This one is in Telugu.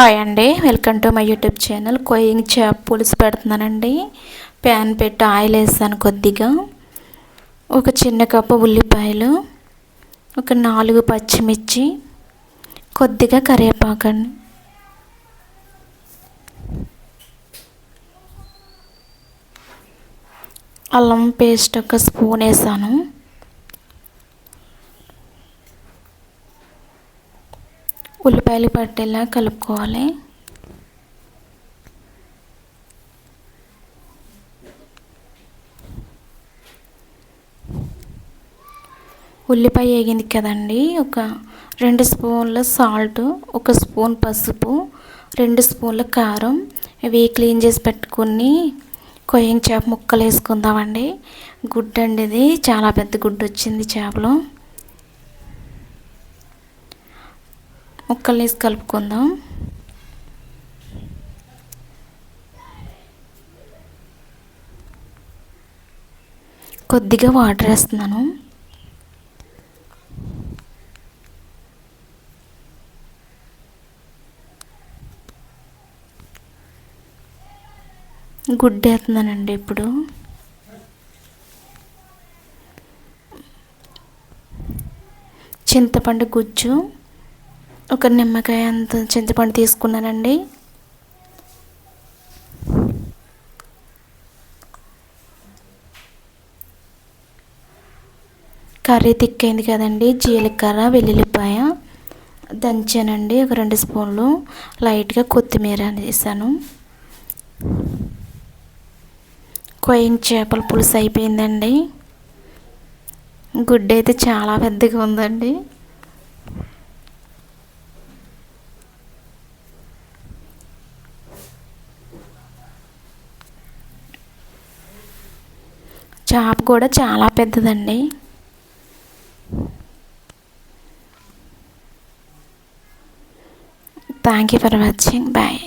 హాయ్ అండి. Welcome to my YouTube channel. కొయ్యింగ్ చేప పులుసు పెడుతున్నానండి. ప్యాన్ పెట్టి ఆయిల్ వేసాను కొద్దిగా. ఒక చిన్న కప్పు ఉల్లిపాయలు. ఒక నాలుగు పచ్చిమిర్చి. కొద్దిగా కరివేపాకండి. అల్లం పేస్ట్ ఒక స్పూన్ వేసాను. ఉల్లిపాయలు పట్టేలా కలుపుకోవాలి. ఉల్లిపాయ వేగింది కదండి ఒక రెండు స్పూన్ల సాల్ట్ ఒక స్పూన్ పసుపు రెండు స్పూన్ల కారం. ఇవి క్లీన్ చేసి పెట్టుకుని కొయ్యం చేప ముక్కలు వేసుకుందామండి. గుడ్డు అండి ఇది చాలా పెద్ద గుడ్డు వచ్చింది చేపలో. ముక్కలు వేసి కలుపుకుందాం. కొద్దిగా వాటర్ వేస్తున్నాను. గుడ్డేస్తున్నానండి ఇప్పుడు. చింతపండు గుజ్జు. ఒక నిమ్మకాయ అంత చింతపండు తీసుకున్నానండి. కర్రీ తిక్కైంది కదండి జీలకర్ర వెల్లుల్లిపాయ దంచానండి ఒక రెండు స్పూన్లు. లైట్గా కొత్తిమీర వేసాను. కొయ్యం చేపల పులుసు అయిపోయిందండి. గుడ్డ అయితే చాలా పెద్దగా ఉందండి. చేప కూడా చాలా పెద్దదండి. Thank you for watching bye